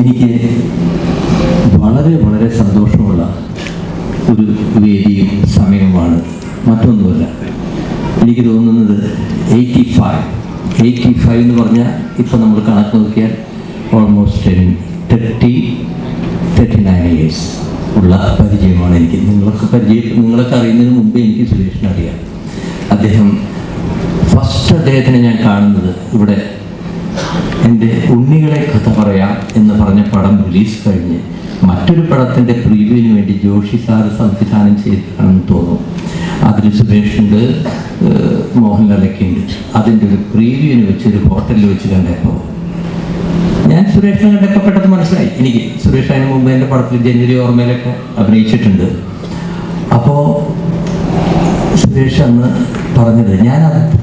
എനിക്ക് വളരെ വളരെ സന്തോഷമുള്ള ഒരു വേദിയും സമയവുമാണ്. മറ്റൊന്നുമല്ല എനിക്ക് തോന്നുന്നത് എയ്റ്റി ഫൈവ് എയ്റ്റി ഫൈവ് എന്ന് പറഞ്ഞാൽ ഇപ്പം നമ്മൾ കണക്ക് നോക്കിയാൽ almost thirty thirty nine years ഉള്ള പരിചയമാണ് എനിക്ക്. നിങ്ങളൊക്കെ പരിചയം നിങ്ങളൊക്കെ അറിയുന്നതിന് മുമ്പേ എനിക്ക് സുരേഷിനെ അറിയാം. അദ്ദേഹം ഫസ്റ്റ് അദ്ദേഹത്തിനെ ഞാൻ കാണുന്നത് ഇവിടെ എന്റെ ഉണ്ണികളെ കഥ പറയാം എന്ന് പറഞ്ഞ പടം റിലീസ് കഴിഞ്ഞ് മറ്റൊരു പടത്തിന്റെ പ്രീവ്യൂവിന് വേണ്ടി ജോഷി സാറ് സംവിധാനം ചെയ്തതാണെന്ന് തോന്നുന്നു അതിൽ സുരേഷുണ്ട് മോഹൻലാലൊക്കെ ഉണ്ട്. അതിന്റെ ഒരു പ്രീവ്യൂവിന് വെച്ച് ഒരു ഹോട്ടലിൽ വെച്ച് കണ്ടപ്പോൾ ഞാൻ സുരേഷിനെ കണ്ടപ്പോൾ പെട്ടെന്ന് മനസ്സിലായി. എനിക്ക് സുരേഷ് അതിന് മുമ്പ് എന്റെ പടത്തിൽ ജനുവരി ഓർമ്മയിലൊക്കെ അഭിനയിച്ചിട്ടുണ്ട്. അപ്പോൾ സുരേഷ് അന്ന് പറഞ്ഞത്. ഞാൻ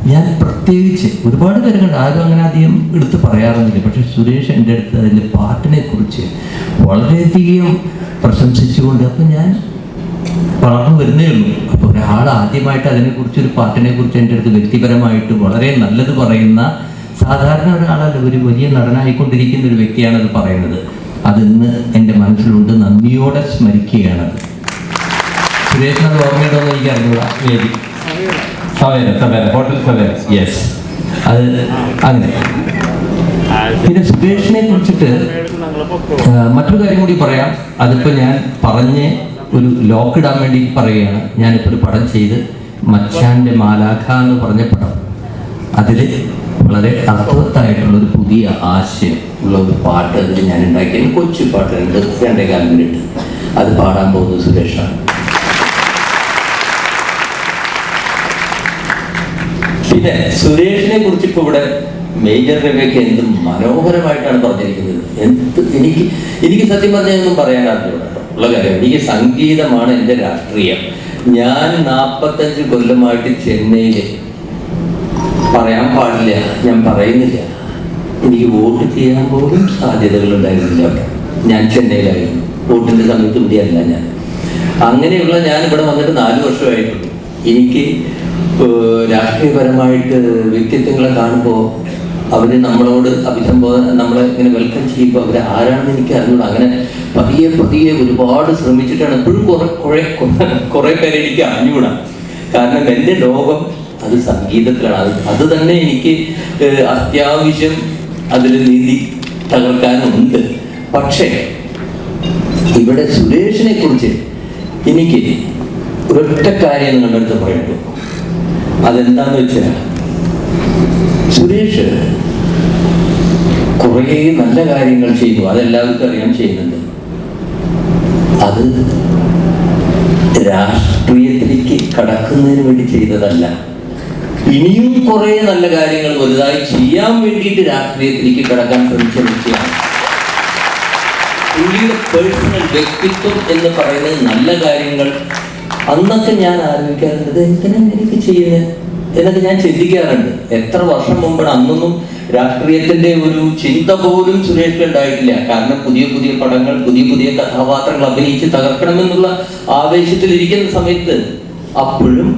ഞാൻ പ്രത്യേകിച്ച് ഒരുപാട് പേര് ആരും അങ്ങനെ അധികം എടുത്ത് പറയാറൊന്നുമില്ല. പക്ഷെ സുരേഷ് എന്റെ അടുത്ത് അതിന്റെ പാട്ടിനെ കുറിച്ച് വളരെയധികം പ്രശംസിച്ചുകൊണ്ട് അപ്പം ഞാൻ വളർന്നു വരുന്നേ ഉള്ളൂ. അപ്പോൾ ഒരാൾ ആദ്യമായിട്ട് അതിനെക്കുറിച്ച് ഒരു പാട്ടിനെ കുറിച്ച് എന്റെ അടുത്ത് വ്യക്തിപരമായിട്ട് വളരെ നല്ലത് പറയുന്ന സാധാരണ ഒരാളല്ല ഒരു വലിയ നടനായിക്കൊണ്ടിരിക്കുന്ന ഒരു വ്യക്തിയാണ് അത് പറയുന്നത്. അതിന്ന് എന്റെ മനസ്സിലുണ്ട്. നന്ദിയോടെ സ്മരിക്കുകയാണ് സുരേഷ് അത് ഓർമ്മയുണ്ടോ എന്ന് എനിക്ക് അറിഞ്ഞൂടാ സവേര സവേര ഹോട്ടൽ സവേര യെസ് അത് അങ്ങനെ. പിന്നെ സുരേഷിനെ കുറിച്ചിട്ട് മറ്റൊരു കാര്യം കൂടി പറയാം. അതിപ്പോൾ ഞാൻ പറഞ്ഞ് ഒരു ലോക്ക് ഇടാൻ വേണ്ടി പറയുകയാണ്. ഞാനിപ്പോൾ ഒരു പടം ചെയ്ത് മച്ചാന്റെ മാലാഖ എന്ന് പറഞ്ഞ പടം. അതിൽ വളരെ അർത്ഥവത്തായിട്ടുള്ള ഒരു പുതിയ ആശയം ഉള്ള ഒരു പാട്ട് അതിൽ ഞാൻ ഉണ്ടാക്കിയ കൊച്ചു പാട്ട് രണ്ട് രണ്ടേ കാലം മിനിറ്റ് അത് പാടാൻ പോകുന്നത് സുരേഷാണ്. പിന്നെ സുരേഷിനെ കുറിച്ച് ഇപ്പോൾ ഇവിടെ മേജർ രവിയൊക്കെ എന്ത് മനോഹരമായിട്ടാണ് പറഞ്ഞിരിക്കുന്നത്. എന്ത് എനിക്ക് എനിക്ക് സത്യം പറഞ്ഞൊന്നും അറിഞ്ഞൂടാ ഉള്ള കാര്യം. എനിക്ക് സംഗീതമാണ് എന്റെ രാഷ്ട്രീയം. ഞാൻ നാൽപ്പത്തഞ്ച് കൊല്ലമായിട്ട് ചെന്നൈയിൽ പറയാൻ പാടില്ല. ഞാൻ പറയുന്നില്ല. എനിക്ക് വോട്ട് ചെയ്യാൻ പോലും സാധ്യതകൾ ഉണ്ടായിരുന്നില്ല അവിടെ. ഞാൻ ചെന്നൈയിലായിരുന്നു. വോട്ടിന്റെ സമയത്ത് ഇവിടെയല്ല ഞാൻ. അങ്ങനെയുള്ള ഞാൻ ഇവിടെ വന്നിട്ട് നാല് വർഷമായിട്ടുണ്ട് എനിക്ക് രാഷ്ട്രീയപരമായിട്ട് വ്യക്തിത്വങ്ങളെ കാണുമ്പോൾ അവർ നമ്മളോട് അഭിസംബോധന നമ്മളെ ഇങ്ങനെ വെൽക്കം ചെയ്യുമ്പോൾ അവർ ആരാണെന്ന് എനിക്ക് അറിഞ്ഞൂട. അങ്ങനെ പതിയെ പതിയെ ഒരുപാട് ശ്രമിച്ചിട്ടാണ് എപ്പോഴും കുറെ കുറെ കുറെ പേരെ എനിക്ക് അറിഞ്ഞൂടാ. കാരണം എന്റെ ലോകം അത് സംഗീതത്തിലാണ്. അത് അത് തന്നെ എനിക്ക് അത്യാവശ്യം അതിൽ നീതി തകർക്കാനുണ്ട്. പക്ഷേ ഇവിടെ സുരേഷിനെ കുറിച്ച് എനിക്ക് ഒരൊറ്റ കാര്യം നിങ്ങളുടെ അടുത്ത് പറയുള്ളൂ അതെന്താന്ന് വെച്ചാൽ സുരേഷ് കുറേ നല്ല കാര്യങ്ങൾ ചെയ്യുന്നു അതെല്ലാവർക്കും അറിയാൻ ചെയ്യുന്നുണ്ട്. അത് രാഷ്ട്രീയത്തിലേക്ക് കടക്കുന്നതിന് വേണ്ടി ചെയ്തതല്ല. ഇനിയും കുറേ നല്ല കാര്യങ്ങൾ വലുതായി ചെയ്യാൻ വേണ്ടിയിട്ട് രാഷ്ട്രീയത്തിലേക്ക് കടക്കാൻ ശ്രമിച്ച വ്യക്തിയാണ്. പുള്ളിയുടെ പേഴ്സണൽ വ്യക്തിത്വം എന്ന് പറയുന്നത് നല്ല കാര്യങ്ങൾ അന്നൊക്കെ ഞാൻ ആലോചിക്കാറുണ്ട് എങ്ങനെ എനിക്ക് ചെയ്യുന്നത് എന്നൊക്കെ ഞാൻ ചിന്തിക്കാറുണ്ട്. എത്ര വർഷം മുമ്പാണ് അന്നൊന്നും രാഷ്ട്രീയത്തിന്റെ ഒരു ചിന്ത പോലും സുരേഷിൽ ഉണ്ടായിട്ടില്ല. കാരണം പുതിയ പുതിയ പടങ്ങൾ പുതിയ പുതിയ കഥാപാത്രങ്ങൾ അഭിനയിച്ച് തകർക്കണമെന്നുള്ള ആവേശത്തിൽ ഇരിക്കുന്ന സമയത്ത് അപ്പോഴും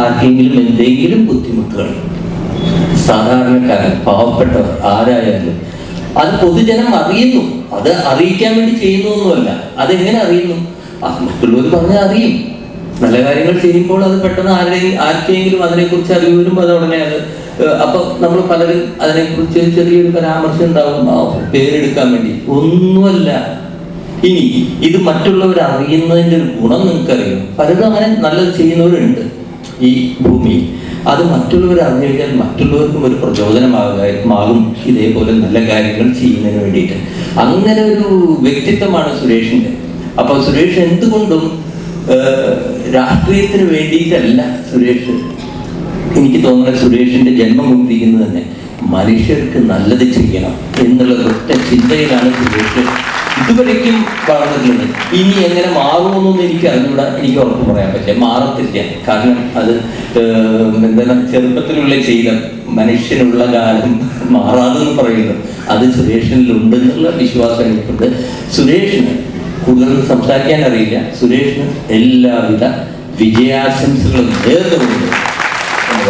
ആർക്കെങ്കിലും എന്തെങ്കിലും ബുദ്ധിമുട്ടുകൾ സാധാരണക്കാരൻ പാവപ്പെട്ടവർ ആരായാലും അത് പൊതുജനം അറിയുന്നു. അത് അറിയിക്കാൻ വേണ്ടി ചെയ്യുന്നൊന്നുമല്ല അതെങ്ങനെ അറിയുന്നു? മറ്റുള്ളവർ പറഞ്ഞാൽ അറിയും. നല്ല കാര്യങ്ങൾ ചെയ്യുമ്പോൾ അത് പെട്ടെന്ന് ആരുടെയും ആർക്കെങ്കിലും അതിനെക്കുറിച്ച് അറിവ് വരുമ്പോൾ അത് ഉടനെ അത് അപ്പൊ നമ്മൾ പലരും അതിനെക്കുറിച്ച് ചെറിയൊരു പരാമർശം ഉണ്ടാവും. പേരെടുക്കാൻ വേണ്ടി. ഒന്നുമല്ല. ഇനി ഇത് മറ്റുള്ളവർ അറിയുന്നതിന്റെ ഒരു ഗുണം നിങ്ങൾക്കറിയാം? പലരും അങ്ങനെ നല്ലത് ചെയ്യുന്നവരുണ്ട് ഈ ഭൂമി അത് മറ്റുള്ളവർ അറിഞ്ഞു കഴിഞ്ഞാൽ മറ്റുള്ളവർക്കും ഒരു പ്രചോദനമാകും ഇതേപോലെ നല്ല കാര്യങ്ങൾ ചെയ്യുന്നതിന് വേണ്ടിയിട്ട്. അങ്ങനെ ഒരു വ്യക്തിത്വമാണ് സുരേഷിന്റെ അപ്പൊ സുരേഷ് എന്തുകൊണ്ടും രാഷ്ട്രീയത്തിന് വേണ്ടിയിട്ടല്ല സുരേഷ്. എനിക്ക് തോന്നുന്നത് സുരേഷിന്റെ ജന്മം കൊണ്ടിരിക്കുന്നത് തന്നെ മനുഷ്യർക്ക് നല്ലത് ചെയ്യണം എന്നുള്ള ഒറ്റ ചിന്തയിലാണ് സുരേഷ് ഇതുവരേക്കും വളർന്നിട്ടുള്ളത്. ഇനി എങ്ങനെ മാറുമെന്നൊന്നും എനിക്ക് അറിഞ്ഞൂടാ. എനിക്ക് ഉറപ്പ് പറയാൻ പറ്റില്ല. മാറത്തില്ല. കാരണം അത് എന്താ ചെറുപ്പത്തിലുള്ള ശീലം മനുഷ്യനുള്ള കാലം മാറാതെന്ന് പറയുന്നു. അത് സുരേഷിനുണ്ടെന്നുള്ള വിശ്വാസം എനിക്കുണ്ട്. സുരേഷിന് കൂടുതൽ സംസാരിക്കാൻ അറിയില്ല. സുരേഷിന് എല്ലാവിധ വിജയാശംസകളും നേർന്നുകൊണ്ട് എന്ന്